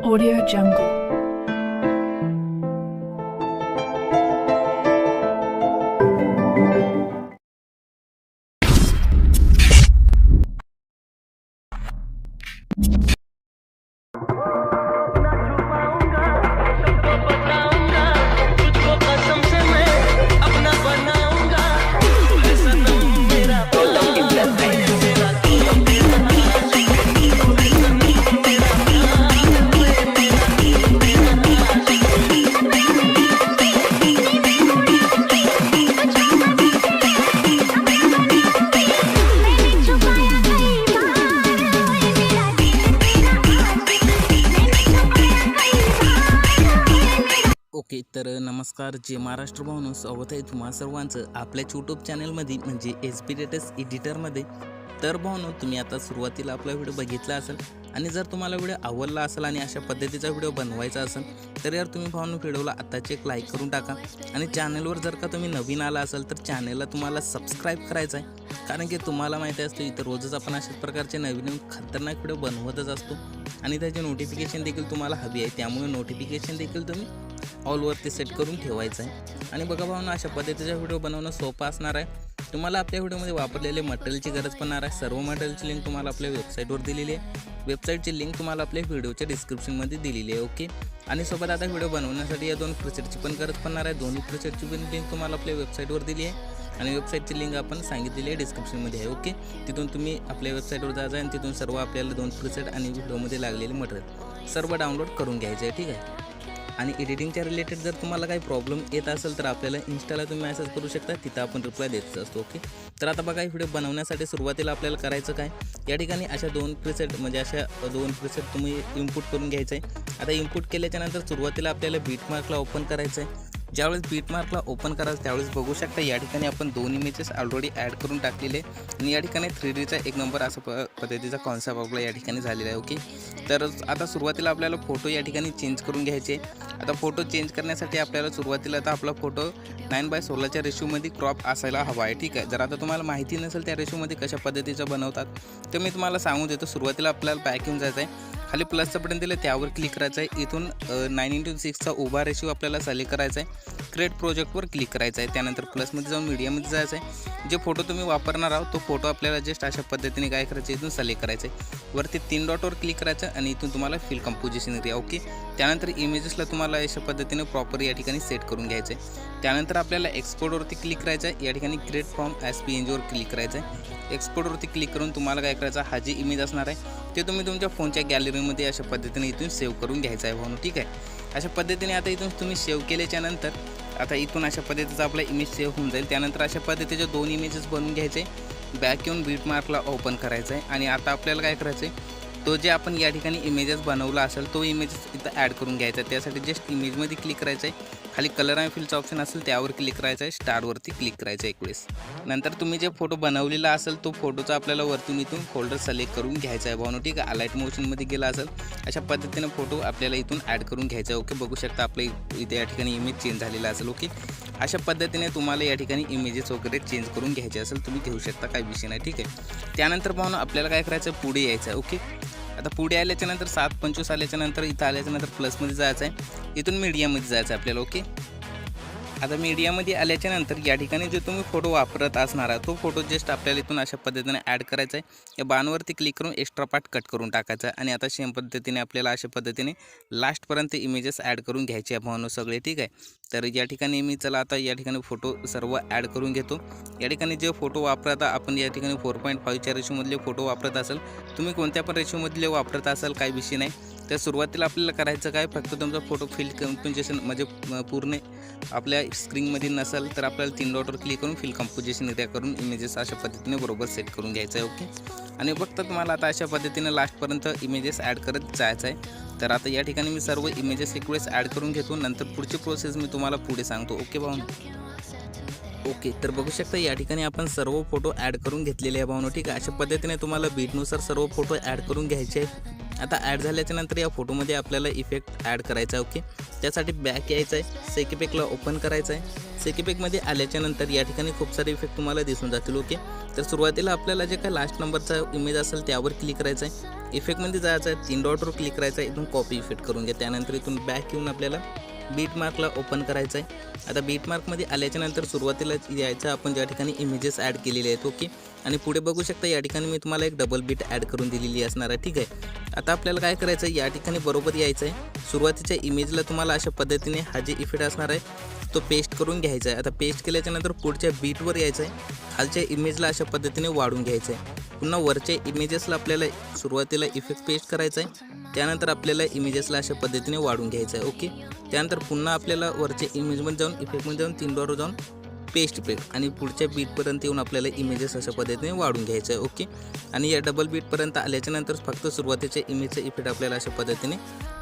Audio Jungle. Okay तर नमस्कार जे महाराष्ट्र भावनं स्वागत आहे तुम्हा सर्वांचं आपल्या यूट्यूब चॅनलमध्ये म्हणजे एस पी डेटस एडिटरमध्ये तर भावनो तुम्ही आता सुरुवातीला आपला व्हिडिओ बघितला असेल आणि जर तुम्हाला व्हिडिओ आवडला असेल आणि अशा पद्धतीचा व्हिडिओ बनवायचा असेल तर यार तुम्ही भावनो व्हिडिओला आत्ताच एक लाईक करून टाका. आणि चॅनलवर जर का तुम्ही नवीन आला असाल तर चॅनलला तुम्हाला सबस्क्राईब करायचं आहे. कारण की तुम्हाला माहिती असतं इथं रोजच आपण अशाच प्रकारचे नवीन नवीन खतरनाक व्हिडिओ बनवतच असतो. आणि त्याचे नोटिफिकेशन देखील तुम्हाला हवी आहे. त्यामुळे नोटिफिकेशन देखील तुम्ही ऑलवरती सेट करून ठेवायचं आहे. आणि बघा भावना अशा पद्धतीचा व्हिडिओ बनवणं सोपं असणार आहे. तुम्हाला आपल्या व्हिडिओमध्ये वापरलेले मटेरियलची गरज पडणार आहे. सर्व मटेरियलची लिंक तुम्हाला आपल्या वेबसाईटवर दिलेली आहे. वेबसाईटची लिंक तुम्हाला आपल्या व्हिडिओच्या डिस्क्रिप्शनमध्ये दिलेली आहे ओके आणि सोबत आता व्हिडिओ बनवण्यासाठी या दोन प्रोसेटची पण गरज पडणार आहे. दोन्ही प्रोसेटची पण लिंक तुम्हाला आपल्या वेबसाईटवर दिली आहे. आणि वेबसाईटची लिंक आपण सांगितलेली आहे डिस्क्रिप्शनमध्ये आहे ओके तिथून तुम्ही आपल्या वेबसाईटवर जायचं आहे आणि तिथून सर्व आपल्याला दोन प्रोसेट आणि व्हिडिओमध्ये लागलेले मटेरियल सर्व डाउनलोड करून घ्यायचे आहे ठीक आहे? आणि एडिटिंगच्या रिलेटेड जर तुम्हाला काही प्रॉब्लेम येत असेल तर आपल्याला इन्स्टाला तुम्ही मेसेज करू शकता. तिथं आपण रिप्लाय देतच असतो ओके तर आता बघा व्हिडिओ बनवण्यासाठी सुरुवातीला आपल्याला करायचं काय? या ठिकाणी अशा दोन प्रिसेट म्हणजे अशा दोन प्रिसेट तुम्ही इम्पुट करून घ्यायचं आहे आता इम्पुट केल्याच्यानंतर सुरुवातीला आपल्याला बीट मार्कला ओपन करायचं आहे ज्यावेळेस बीटमार्कला ओपन कराल त्यावेळेस बघू शकता या ठिकाणी आपण दोन इमेजेस ऑलरेडी ॲड करून टाकलेले आणि या ठिकाणी थ्री डीचा एक नंबर असा प पद्धतीचा कॉन्सेप्ट आपला या ठिकाणी झालेला आहे ओके तर आता सुरुवातीला आपल्याला फोटो या ठिकाणी चेंज करून घ्यायचे आता फोटो चेंज करण्यासाठी आपल्याला सुरुवातीला आता आपला फोटो नाईन बाय सोळाच्या रेशोमध्ये क्रॉप असायला हवा आहे ठीक आहे? जर आता तुम्हाला माहिती नसेल त्या रेशोमध्ये कशा पद्धतीचं बनवतात तर मी तुम्हाला सांगू देतो सुरुवातीला आपल्याला पॅकिंग येऊन जायचं आहे खाली प्लसचं बटन दिलं त्यावर क्लिक करायचं आहे इथून नाईन इंटू सिक्सचा उभा रेशिओ आपल्याला सिलेक्ट करायचा आहे क्रिएट प्रोजेक्टवर क्लिक करायचं आहे त्यानंतर प्लसमध्ये जाऊन मीडियामध्ये जायचं आहे जे फोटो तुम्ही वापरणार आहोत तो फोटो आपल्याला जस्ट अशा पद्धतीने काय करायचं इथून सिलेक्ट करायचं आहे वरती तीन डॉटवर क्लिक करायचं आणि इथून तुम्हाला फिल कंपोजिशन एरिया ओके त्यानंतर इमेजेसला तुम्हाला अशा पद्धतीने प्रॉपर या ठिकाणी सेट करून घ्यायचं आहे त्यानंतर आपल्याला एक्सपोर्टवरती क्लिक करायचं आहे या ठिकाणी great form S P N जीवर click करायचं आहे एक्सपोर्टवरती क्लिक करून तुम्हाला काय करायचं? हा जी इमेज असणार आहे ते तुम्ही तुमच्या फोनच्या गॅलरीमध्ये अशा पद्धतीने इथून सेव्ह करून घ्यायचं आहे म्हणून ठीक आहे? अशा पद्धतीने आता इथून तुम्ही सेव्ह केल्याच्यानंतर आता इथून अशा पद्धतीचा आपला इमेज सेव्ह होऊन जाईल. त्यानंतर अशा पद्धतीचे दोन इमेजेस बनवून घ्यायचे. बॅक येऊन बीट मार्कला ओपन करायचं आहे. आणि आता आपल्याला काय करायचं आहे? तो जे आपण या ठिकाणी इमेजेस बनवला असेल तो इमेजेस इथं ॲड करून घ्यायचा आहे. त्यासाठी जस्ट इमेजमध्ये क्लिक करायचं आहे. खाली कलर आणि फिलचं ऑप्शन असेल त्यावर क्लिक करायचं आहे. स्टारवरती क्लिक करायचं आहे एक वेळेस. नंतर तुम्ही जे फोटो बनवलेला असेल तो फोटोचा आपल्याला वरतून इथून फोल्डर सिलेक्ट करून घ्यायचा आहे. भावनो ठीक आहे? अलाईट मोशनमध्ये गेला असेल अशा पद्धतीनं फोटो आपल्याला इथून ॲड करून घ्यायचा आहे. ओके बघू शकता आपलं इथे या ठिकाणी इमेज चेंज झालेला असेल. ओके अशा पद्धतीने तुम्हाला या ठिकाणी इमेजेस वगैरे चेंज करून घ्यायचे असेल तुम्ही घेऊ शकता काही विषय नाही. ठीक आहे? त्यानंतर पाहून आपल्याला काय करायचं आहे? पुढे यायचं आहे. ओके आता पुढे आल्याच्यानंतर सात पंचवीस आल्याच्यानंतर इथं आल्याच्यानंतर प्लसमध्ये जायचं आहे इथून मीडियामध्ये जायचं आहे आपल्याला ओके आता मीडियामध्ये आल्याच्यानंतर या ठिकाणी जो तुम्ही फोटो वापरत असणार आहे तो फोटो जस्ट आपल्याला इथून अशा पद्धतीने ॲड करायचा आहे. या बाणवरती क्लिक करून एक्स्ट्रा पार्ट कट करून टाकायचा आहे. आणि आता सेम पद्धतीने आपल्याला अशा पद्धतीने लास्टपर्यंत इमेजेस ॲड करून घ्यायचे आहे म्हणून सगळे ठीक आहे? तर या ठिकाणी मी चला आता या ठिकाणी फोटो सर्व ॲड करून घेतो. या ठिकाणी जे फोटो वापरता आपण या ठिकाणी फोर पॉईंट फाईव्हच्या रेशोमधले फोटो वापरत असाल तुम्ही कोणत्या पण रेशोमधले वापरत असाल काही विषय नाही. त्या सुरुवातीला आपल्याला करायचं काय? फक्त तुमचा फोटो फिल कंपोजिशन म्हणजे पूर्ण आपल्या स्क्रीनमध्ये नसेल तर आपल्याला तीन डॉटवर क्लिक करून फिल कंपोजिशन एरिया करून इमेजेस अशा पद्धतीने बरोबर सेट करून घ्यायचं आहे ओके आणि फक्त तुम्हाला आता अशा पद्धतीने लास्टपर्यंत इमेजेस ॲड करत जायचं आहे. तर आता या ठिकाणी मी सर्व इमेजेस एक वेळेस ॲड करून घेतो नंतर पुढची प्रोसेस मी तुम्हाला पुढे सांगतो ओके भाऊ ओके तर बघू शकता या ठिकाणी आपण सर्व फोटो ॲड करून घेतलेले आहे भावनो ठीक आहे? अशा पद्धतीने तुम्हाला बीटनुसार सर्व फोटो ॲड करून घ्यायचे आहेत आता ॲड झाल्याच्यानंतर या फोटोमध्ये आपल्याला इफेक्ट ॲड करायचा आहे ओके त्यासाठी बॅक यायचं आहे सेकीपॅकला ओपन करायचं आहे. सेकीपॅकमध्ये आल्याच्यानंतर या ठिकाणी खूप सारे इफेक्ट तुम्हाला दिसून जातील ओके तर सुरुवातीला आपल्याला जे काय लास्ट नंबरचा इमेज असेल त्यावर क्लिक करायचं आहे. इफेक्टमध्ये जायचं आहे तीन डॉटवर क्लिक करायचं आहे इथून कॉपी इफेक्ट करून घ्या. त्यानंतर इथून बॅक येऊन आपल्याला बीट मार्कला ओपन करायचं आहे. आता बीट मार्कमध्ये आल्याच्यानंतर सुरुवातीला यायचं आपण ज्या ठिकाणी इमेजेस ॲड केलेले आहेत ओके आणि पुढे बघू शकता या ठिकाणी मी तुम्हाला एक डबल बीट ॲड करून दिलेली असणार आहे ठीक आहे? आता आपल्याला काय करायचं आहे या ठिकाणी बरोबर यायचं आहे सुरुवातीच्या इमेजला तुम्हाला अशा पद्धतीने हा जे इफेक्ट असणार आहे तो पेस्ट करून घ्यायचा आहे आता पेस्ट केल्याच्यानंतर पुढच्या बीटवर यायचं आहे खालच्या इमेजला अशा पद्धतीने वाढून घ्यायचं आहे पुन्हा वरच्या इमेजेसला आपल्याला सुरुवातीला इफेक्ट पेस्ट करायचा आहे त्यानंतर आपल्याला इमेजेसला अशा पद्धतीने वाढून घ्यायचं आहे ओके त्यानंतर पुन्हा आपल्याला वरच्या इमेजमध्ये जाऊन इफेक्टमध्ये जाऊन तीन डॉर जाऊन पेस्ट पेस्ट आणि पुढच्या बीटपर्यंत येऊन आपल्याला इमेजेस अशा पद्धतीने वाढून घ्यायचं आहे ओके आणि या डबल बीटपर्यंत आल्याच्यानंतर फक्त सुरुवातीच्या इमेजचा इफेक्ट आपल्याला अशा पद्धतीने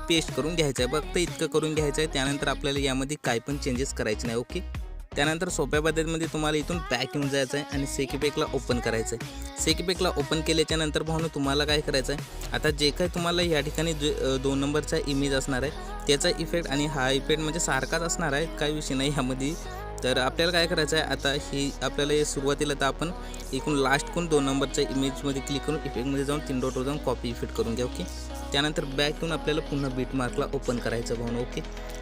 पेस्ट करून घ्यायचं आहे. फक्त इतकं करून घ्यायचं आहे त्यानंतर आपल्याला यामध्ये काय पण चेंजेस करायचे नाही ओके त्यानंतर सोप्या पद्धतीमध्ये तुम्हाला इथून पॅक येऊन जायचं आहे आणि सेकीपेकला ओपन करायचं आहे. सेकीपेकला ओपन केल्याच्यानंतर भावनं तुम्हाला काय करायचं आहे? आता जे काय तुम्हाला या ठिकाणी दोन नंबरचा इमेज असणार आहे त्याचा इफेक्ट आणि हा इफेक्ट म्हणजे सारखाच असणार आहे काही विषय नाही. ह्यामध्ये तर आपल्याला काय करायचं आहे आता ही आपल्याला हे सुरुवातीला तर आपण एकूण लास्ट कोण दोन नंबरच्या इमेजमध्ये क्लिक करून इफेक्टमध्ये जाऊन तीन डॉटवर जाऊन कॉपी इफेक्ट करून घ्या ओके त्यानंतर बॅक येऊन आपल्याला पुन्हा बीट मार्कला ओपन करायचं भावनं ओके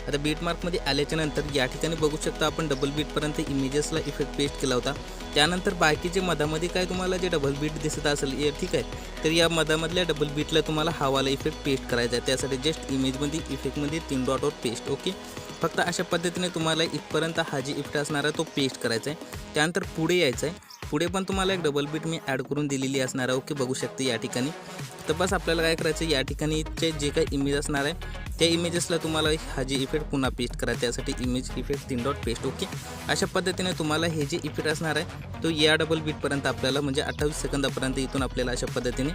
आता बीट मार्कमध्ये आल्याच्यानंतर या ठिकाणी बघू शकता आपण डबल बीटपर्यंत इमेजेसला इफेक्ट पेस्ट केला होता. त्यानंतर बाकीचे मधामध्ये काय तुम्हाला जे डबल बीट दिसत असेल हे ठीक आहे? तर या मधामधल्या डबल बीटला तुम्हाला हवाला इफेक्ट पेस्ट करायचा आहे. त्यासाठी जस्ट इमेजमध्ये इफेक्टमध्ये तीन डॉटवर पेस्ट ओके फक्त अशा पद्धतीने तुम्हाला इथपर्यंत हा जे इफेक्ट असणार आहे तो पेस्ट करायचा आहे. त्यानंतर पुढे यायचं आहे. पुढे पण तुम्हाला एक डबल बीट मी ॲड करून दिलेली असणार आहे. ओके बघू शकते या ठिकाणी. तर बस आपल्याला काय करायचं या ठिकाणीचे जे काही इमेज असणार आहे त्या इमेजेसला तुम्हाला हा जे इफेक्ट पुन्हा पेस्ट करा. त्यासाठी इमेज इफेक्ट तीन डॉट पेस्ट ओके? अशा पद्धतीने तुम्हाला हे जे इफेक्ट असणार आहे तो या डबल बीटपर्यंत आपल्याला म्हणजे अठ्ठावीस सेकंदापर्यंत इथून आपल्याला अशा पद्धतीने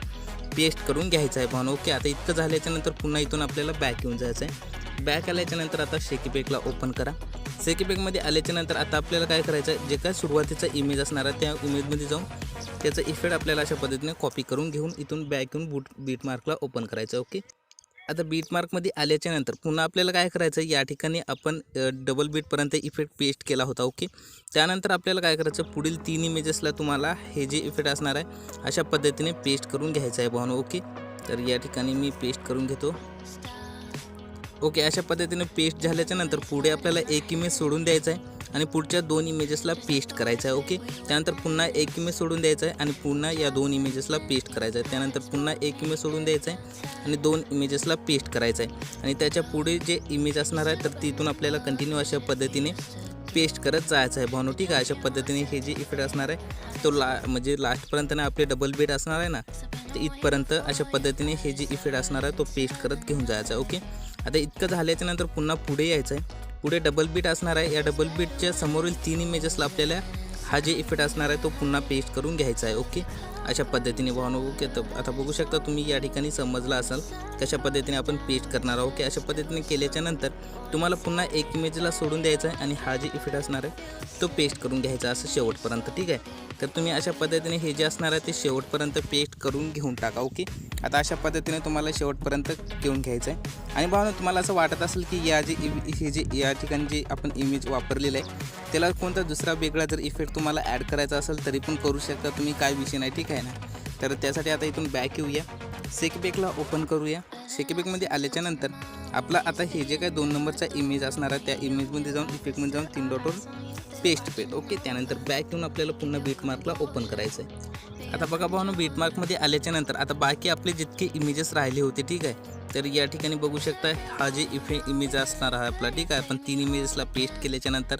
पेस्ट करून घ्यायचं आहे भावना ओके? आता इतकं झाल्याच्यानंतर पुन्हा इथून आपल्याला बॅक येऊन जायचं आहे. बॅक आल्याच्यानंतर आता आता शेकीपॅकला ओपन करा. सेकीपॅकमध्ये आल्याच्यानंतर आता आपल्याला काय करायचं आहे जे काय सुरुवातीचा इमेज असणार आहे त्या इमेजमध्ये जाऊन त्याचा इफेक्ट आपल्याला अशा पद्धतीने कॉपी करून घेऊन इथून बॅक येऊन बूट बीट मार्कला ओपन करायचं ओके आता बीट मार्कमध्ये आल्याच्यानंतर पुन्हा आपल्याला काय करायचं या ठिकाणी आपण डबल बीटपर्यंत इफेक्ट पेस्ट केला होता ओके त्यानंतर आपल्याला काय करायचं? पुढील तीन इमेजेसला तुम्हाला हे जे इफेक्ट असणार आहे अशा पद्धतीने पेस्ट करून घ्यायचं आहे भावना ओके तर या ठिकाणी मी पेस्ट करून घेतो. ओके अशा पद्धतीने पेस्ट झाल्याच्यानंतर पुढे आपल्याला एक इमेज सोडून द्यायचा आहे आणि पुढच्या दोन इमेजेसला पेस्ट करायचं आहे ओके? त्यानंतर पुन्हा एक इमेज सोडून द्यायचा आहे आणि पुन्हा या दोन इमेजेसला पेस्ट करायचं आहे. त्यानंतर पुन्हा एक इमेज सोडून द्यायचा आहे आणि दोन इमेजेसला पेस्ट करायचं आहे. आणि त्याच्या पुढे जे इमेज असणार आहे तर तिथून आपल्याला कंटिन्यू अशा पद्धतीने पेस्ट करत जायचं आहे. भावनो ठीक आहे? अशा पद्धतीने हे जे इफेक्ट असणार आहे तो ला म्हणजे लास्टपर्यंत ना आपले डबल बेड असणार आहे ना तर इथपर्यंत अशा पद्धतीने हे जे इफेक्ट असणार आहे तो पेस्ट करत घेऊन जायचा आहे ओके? आता इतकं झाल्याच्यानंतर पुन्हा पुढे यायचं आहे पुढे डबल बीट असणार आहे. या डबल बीटच्या समोरील तीन इमेजेसला आपल्याला हा जे इफेक्ट असणार आहे तो पुन्हा पेस्ट करून घ्यायचा आहे. ओके अशा पद्धतीने वाहन ओके तर आता बघू शकता तुम्ही या ठिकाणी समजला असाल. कशा पद्धतीने आपण पेस्ट करणार आहोत ओके? अशा पद्धतीने केल्याच्यानंतर तुम्हाला पुन्हा एक इमेजला सोडून द्यायचं आहे आणि हा जे इफेक्ट असणार आहे तो पेस्ट करून घ्यायचा असं शेवटपर्यंत ठीक आहे? तर तुम्ही अशा पद्धतीने हे जे असणार आहे ते शेवटपर्यंत पेस्ट करून घेऊन टाका ओके? आता अशा पद्धतीने तुम्हाला शेवटपर्यंत घेऊन घ्यायचं आहे. आणि भावना तुम्हाला असं वाटत असेल की या जे हे जे या ठिकाणी जे आपण इमेज वापरलेलं आहे त्याला कोणता दुसरा वेगळा जर इफेक्ट तुम्हाला ॲड करायचा असेल तरी पण करू शकता तुम्ही काय विषय नाही ठीक आहे ना? तर त्यासाठी आता इथून बॅक येऊया. सेकबेकला ओपन करूया. सेकबेकमध्ये आल्याच्यानंतर आपला आता हे जे काय दोन नंबरचा इमेज असणार आहे त्या इमेजमध्ये जाऊन इफेक्टमध्ये जाऊन तीन डॉटवर पेस्ट पेट. ओके त्यानंतर बॅक येऊन आपल्याला पुन्हा बीटमार्कला ओपन करायचं आहे आता बघा भावना बीटमार्कमध्ये आल्याच्यानंतर आता बाकी आपले जितके इमेजेस राहिले होते ठीक आहे? तर या ठिकाणी बघू शकता हा जे इफे इमेज असणार आहे आपला ठीक आहे? आपण तीन इमेजेसला पेस्ट केल्याच्यानंतर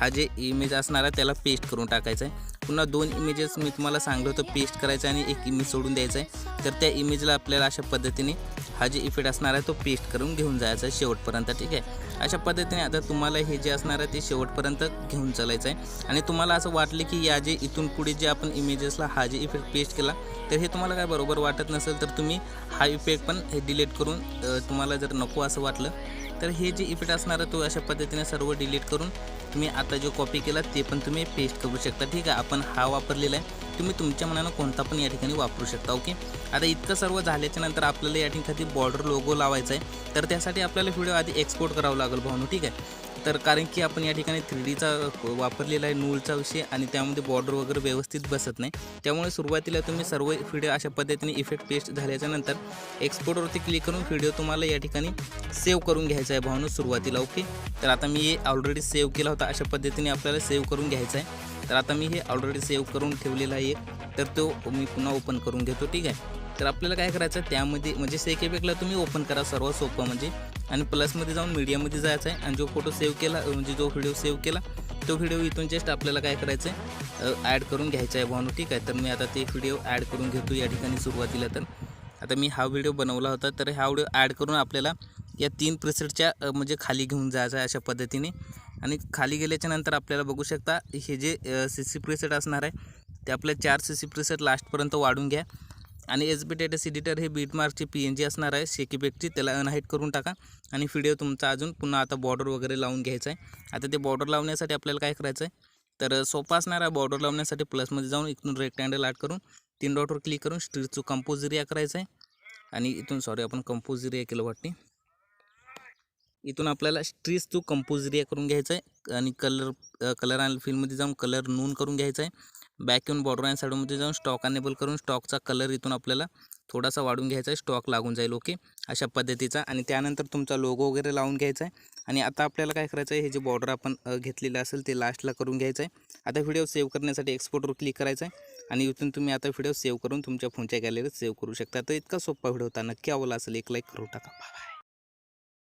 हा जे इमेज असणार आहे त्याला पेस्ट करून टाकायचं आहे. पुन्हा दोन इमेजेस मी तुम्हाला सांगलं होतं पेस्ट करायचं आणि एक इमेज सोडून द्यायचा आहे. तर त्या इमेजला आपल्याला अशा पद्धतीने हा जे इफेक्ट असणार आहे तो पेस्ट करून घेऊन जायचा आहे शेवटपर्यंत ठीक आहे? अशा पद्धतीने आता तुम्हाला हे जे असणार आहे ते शेवटपर्यंत घेऊन चालायचं आहे. आणि तुम्हाला असं वाटलं की या जे इथून पुढे जे आपण इमेजेसला हा जे इफेक्ट पेस्ट केला तर हे तुम्हाला काय बरोबर वाटत नसेल तर तुम्ही हा इफेक्ट पण हे डिलीट करून तुम्हाला जर नको असं वाटलं तर हे जे इफेक्ट असणार आहे तो अशा पद्धतीने सर्व डिलीट करून तुम्ही आता जो कॉपी केला ते पण तुम्ही पेस्ट करू शकता. ठीक आहे आपण हा वापरलेला आहे. तुम्ही तुमच्या मनानं कोणता पण या ठिकाणी वापरू शकता ओके आता इतकं सर्व झाल्याच्यानंतर आपल्याला या ठिकाणी बॉर्डर लोगो लावायचा आहे. तर त्यासाठी आपल्याला व्हिडिओ आधी एक्सपोर्ट करावं लागेल भावनो ठीक आहे? तर कारण की आपण या ठिकाणी थ्री डीचा वापरलेला आहे नूलचा विषय आणि त्यामध्ये बॉर्डर वगैरे व्यवस्थित बसत नाही. त्यामुळे सुरुवातीला तुम्ही सर्व व्हिडिओ अशा पद्धतीने इफेक्ट पेस्ट झाल्याच्यानंतर एक्सपोर्टवरती क्लिक करून व्हिडिओ तुम्हाला या ठिकाणी सेव्ह करून घ्यायचा आहे भावनं सुरुवातीला ओके तर आता मी हे ऑलरेडी सेव्ह केला होता अशा पद्धतीने आपल्याला सेव्ह करून घ्यायचा आहे. तर आता मी हे ऑलरेडी सेव्ह करून ठेवलेला आहे तर तो मी पुन्हा ओपन करून घेतो ठीक आहे? तर आपल्याला काय करायचं त्यामध्ये म्हणजे सेक इफेक्टला तुम्ही ओपन करा सर्वात सोपं म्हणजे. आणि प्लसमध्ये जाऊन मीडियामध्ये जायचं आहे. आणि जो फोटो सेव्ह केला म्हणजे जो व्हिडिओ सेव्ह केला तो व्हिडिओ इथून जस्ट आपल्याला काय करायचं आहे ॲड करून घ्यायचा आहे भावनो ठीक आहे? तर मी आता ते व्हिडिओ ॲड करून घेतो या ठिकाणी सुरुवातीला तर. आता मी हा व्हिडिओ बनवला होता तर हा व्हिडिओ ॲड करून आपल्याला या तीन प्रेसेटच्या म्हणजे खाली घेऊन जायचं आहे अशा पद्धतीने. आणि खाली गेल्याच्यानंतर आपल्याला बघू शकता हे जे सी सी प्रेसेट असणार आहे ते आपल्या चार सी सी प्रेसेट लास्टपर्यंत वाढून घ्या. आणि एस बी टेटस एडिटर हे बीटमार्कची पी एन जी असणार आहे. शेकीबेकची त्याला अनहाईट करून टाका. आणि व्हिडिओ तुमचा अजून पुन्हा आता बॉर्डर वगैरे लावून घ्यायचा आहे. आता ते बॉर्डर लावण्यासाठी आपल्याला काय करायचं आहे? तर सोपा असणार आहे बॉर्डर लावण्यासाठी प्लसमध्ये जाऊन इथून रेक्टँडल आर्ट करून तीन डॉटवर क्लिक करून स्ट्रीटचं कंपोज एरिया करायचं आहे. आणि इथून सॉरी आपण कंपोज एरिया केलं वाटते इथून आपल्याला स्ट्रीस टू कंपोज एरिया करून घ्यायचं आहे. आणि कलर कलर आणि फिल्डमध्ये जाऊन कलर नून करून घ्यायचा आहे. बॅक येऊन बॉर्डर आणि साईडमध्ये जाऊन स्टॉक अनेबल करून स्टॉकचा कलर इथून आपल्याला थोडासा वाढून घ्यायचा आहे. स्टॉक लागून जाईल ओके अशा पद्धतीचा. आणि त्यानंतर तुमचा लोगो वगैरे लावून घ्यायचा आहे. आणि आता आपल्याला काय करायचं आहे हे जे बॉर्डर आपण घेतलेलं असेल ते लास्टला करून घ्यायचं आहे. आता व्हिडिओ सेव्ह करण्यासाठी एक्सपोर्टवर क्लिक करायचं आहे. आणि इथून तुम्ही आता व्हिडिओ सेव्ह करून तुमच्या फोनच्या गॅलरीत सेव्ह करू शकता. तर इतका सोपा व्हिडिओ होता. नक्की आवडला असेल एक लाईक करून टाका. बाय